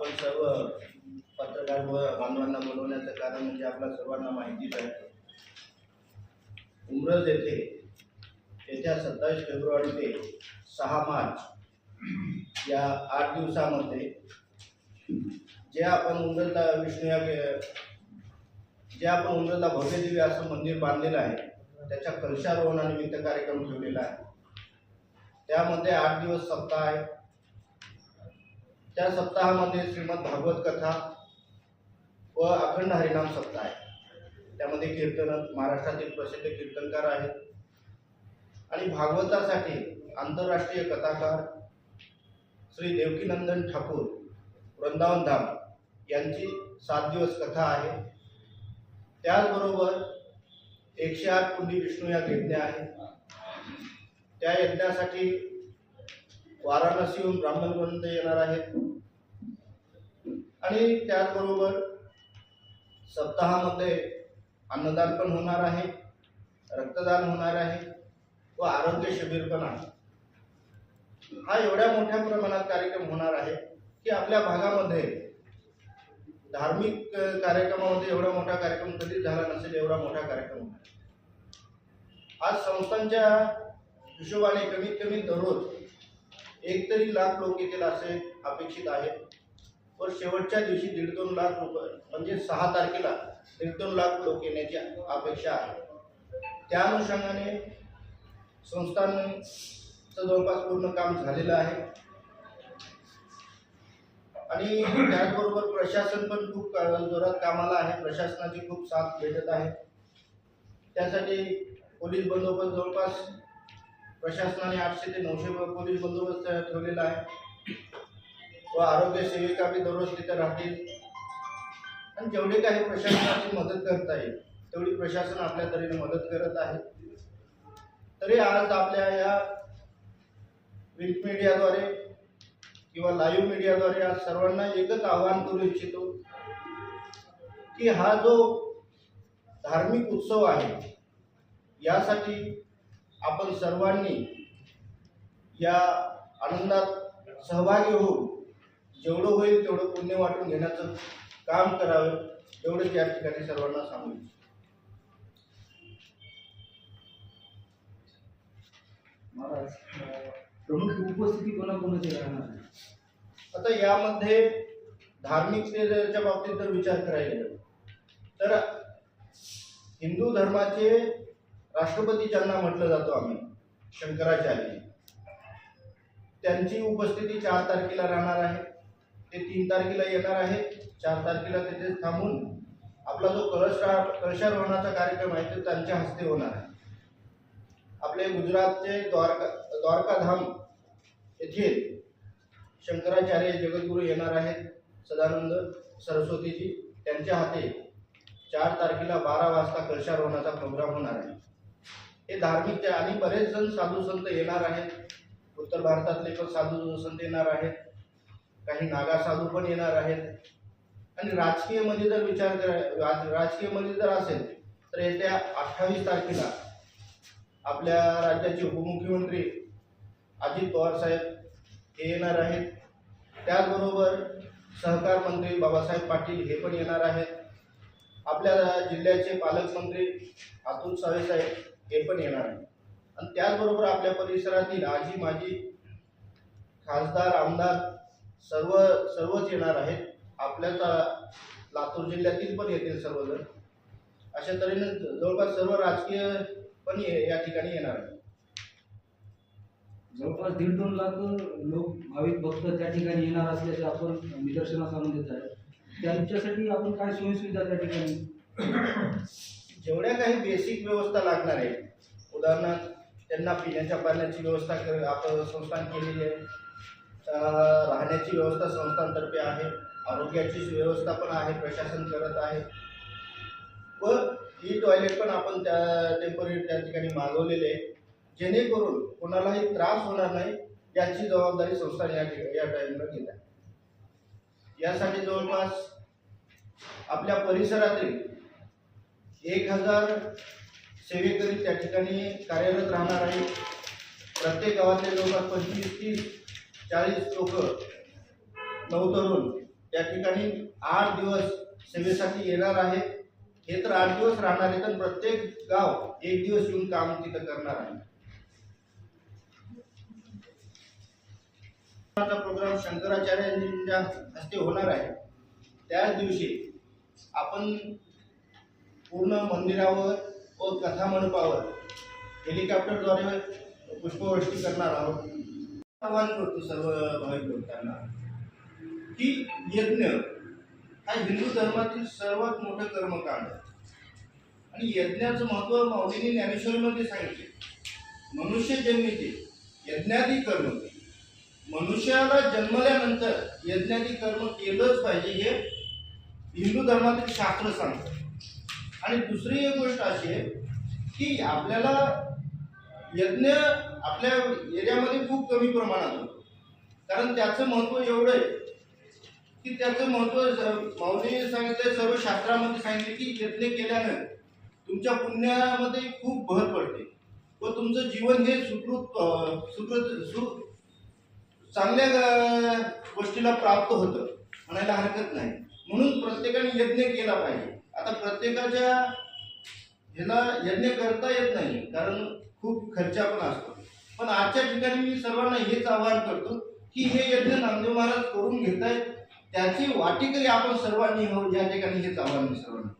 आपण सर्व पत्रकार व बांधवांना बोलवण्याचं कारण म्हणजे आपल्या सर्वांना माहितीच आहे. उमरज येथे येत्या सत्तावीस फेब्रुवारी ते सहा मार्च या आठ दिवसामध्ये जे आपण उमरजला विष्णू या जे आपण उमरजला भव्यदेवी असं मंदिर बांधलेलं आहे त्याच्या कलशारोहणानिमित्त कार्यक्रम ठेवलेला आहे. त्यामध्ये आठ दिवस सप्ताह आहे. त्या सप्ताहामध्ये श्रीमद भागवत कथा व अखंड हरिनाम सप्ताह आहे. त्यामध्ये कीर्तन महाराष्ट्रातील प्रसिद्ध कीर्तनकार आहेत. आणि भागवतासाठी आंतरराष्ट्रीय कथाकार श्री देवकीनंदन ठाकूर वृंदावन धाम यांची सात दिवस कथा आहे. त्याचबरोबर एकशे आठ कुंडी विष्णू या यज्ञ आहे त्या यज्ञासाठी वाराणसीहून ब्राह्मणपर्यंत येणार आहेत. आणि त्याचबरोबर सप्ताहामध्ये अन्नदान पण होणार आहे रक्तदान होणार आहे व आरोग्य शिबिर पण आहे. हा एवढ्या मोठ्या प्रमाणात कार्यक्रम होणार आहे की आपल्या भागामध्ये धार्मिक कार्यक्रमामध्ये एवढा मोठा कार्यक्रम कधीच झाला नसेल एवढा मोठा कार्यक्रम होणार आज संस्थांच्या हिशोबाने कमीत कमी दररोज एक तरी लाख लोक येतील असे अपेक्षित आहे. व शेवटच्या दिवशी दीड दोन लाख रुपये म्हणजे सहा तारखेला दीड दोन लाख लोक येण्याची अपेक्षा आहे. त्या अनुषंगाने संस्थांचं जवळपास पूर्ण काम झालेलं आहे. आणि त्याचबरोबर प्रशासन पण खूप जोरात कामाला आहे. प्रशासनाची खूप साथ भेटत आहे. त्यासाठी पोलीस बंदोबस्त जवळपास प्रशासनाने आठशे ते नऊशे पोलीस बंदोबस्त ठेवलेला आहे. व आरोग्य सेविका बी दररोज तिथे राहतील. आणि जेवढे काही प्रशासनाची मदत करता येईल तेवढी प्रशासन आपल्या तऱ्हेने मदत करत आहे. तरी आज आपल्या या प्रिंट मीडियाद्वारे किंवा लाईव्ह मीडियाद्वारे आज सर्वांना एकच आवाहन करू इच्छितो की हा जो धार्मिक उत्सव आहे यासाठी आपण सर्वांनी या आनंदात सहभागी होऊन जेवढं होईल तेवढं पुण्य वाटून घेण्याचं काम करावं एवढंच या ठिकाणी सर्वांना सांगू इच्छितो. महाराज प्रमुख उपस्थिती कोणाकोणाची राहणार आता यामध्ये धार्मिकतेच्या बाबतीत जर विचार करायला तर हिंदू धर्माचे राष्ट्रपती ज्यांना म्हटलं जातो आम्ही शंकराचार्य. त्यांची उपस्थिती चार तारखेला राहणार आहे. ते तीन तारखेला येणार आहे. चार तारखेला तिथेच थांबून आपला जो कलश कलशारोहणाचा कार्यक्रम आहे तो त्यांच्या हस्ते होणार आहे. आपले गुजरातचे द्वारका द्वारकाधाम येथील शंकराचार्य जगद्गुरू येणार आहेत. सदानंद सरस्वतीजी त्यांच्या हाते चार तारखेला बारा वाजता कलशारोहणाचा प्रोग्राम होणार आहे. हे धार्मिक आणि बरेच जण साधू संत येणार आहेत. उत्तर भारतातले पण साधू संत येणार आहेत. काही नागा साधू पण येणार आहेत. आणि राजकीयमध्ये जर विचार करा राज राजकीयमध्ये जर असेल तर येत्या अठ्ठावीस तारखेला आपल्या राज्याचे उपमुख्यमंत्री अजित पवार साहेब हे येणार आहेत. त्याचबरोबर सहकार मंत्री बाबासाहेब पाटील हे पण येणार आहेत. आपल्या जिल्ह्याचे पालकमंत्री अतुल सावे साहेब हे पण येणार आहे. आणि त्याचबरोबर आपल्या परिसरातील आजी माजी खासदार आमदार सर्व सर्वच येणार आहेत. आपल्या लातूर जिल्ह्यातील पण येतील सर्वजण. अशा तऱ्हेने जवळपास सर्व राजकीय पण ये- या ठिकाणी येणार आहेत. जवळपास दीड दोन लाख लोक भाविक भक्त त्या ठिकाणी येणार असल्याचे आपण निदर्शनास आणून देत आहे. त्यांच्यासाठी आपण काय सोयीसुविधा त्या ठिकाणी? जेवढ्या काही बेसिक व्यवस्था लागणार आहे उदाहरणार्थ त्यांना पिण्याच्या पाण्याची व्यवस्था कर आपण संस्थान केलेली आहे. राहण्याची व्यवस्था संस्थांतर्फे आहे. आरोग्याची व्यवस्था पण आहे प्रशासन करत आहे. व ई टॉयलेट पण आपण त्या टेंपररी त्या ठिकाणी मागवलेले आहे. जेणेकरून कोणालाही त्रास होणार नाही याची जबाबदारी संस्थान या ठिकाणी या टाईमला घेत आहे. यासाठी जवळपास आपल्या परिसरातील एक हजार सेवेकरी त्या ठिकाणी कार्यरत राहणार आहे प्रत्येक गावातले जवळपास पंचवीस तीस चाळीस लोक नवतरुण त्या ठिकाणी आठ दिवस सेवेसाठी येणार आहे हे तर आठ दिवस राहणार आहे तर प्रत्येक गाव एक दिवस येऊन काम तिथं करणार आहे. हा प्रोग्राम शंकराचार्यांच्या हस्ते होणार आहे. त्याच दिवशी आपण पूर्ण मंदिरावर व कथा मंडपावर हेलिकॉप्टरद्वारे पुष्पवृष्टी करणार आहोत. आवाहन करतो सर्व भाविक भक्तांना. की यज्ञ हा हिंदू धर्मातील सर्वात मोठं कर्मकांड आहे. आणि यज्ञाचं महत्त्व माऊलीने ज्ञानेश्वरीमध्ये सांगितले. मनुष्य जन्मिते यज्ञादी कर्म मनुष्याला जन्मल्यानंतर यज्ञादी कर्म केलंच पाहिजे हे हिंदू धर्मातील शास्त्र सांगतं. आणि दुसरी एक गोष्ट अशी आहे की आपल्याला यज्ञ आपल्या एरियामध्ये खूप कमी प्रमाणात होतो. कारण त्याचं महत्त्व एवढं आहे की त्याचं महत्त्व माऊलीने सांगितलं सर्व शास्त्रामध्ये सांगितले की यज्ञ केल्यानं तुमच्या पुण्यामध्ये खूप भर पडते. व तुमचं जीवन हे सुकृत सुकृत सु चांगल्या गोष्टीला प्राप्त होतं म्हणायला हरकत नाही. म्हणून प्रत्येकाने यज्ञ केला पाहिजे. आता प्रत्येकाच्या ह्याला यज्ञ करता येत नाही कारण खूप खर्चा पण असतो. पण आजच्या ठिकाणी मी सर्वांना हेच आवाहन करतो की हे यज्ञ नामदेव महाराज करून घेत आहेत त्याची वाटेकरी आपण सर्वांनी हो या ठिकाणी हेच आवाहन सर्वांना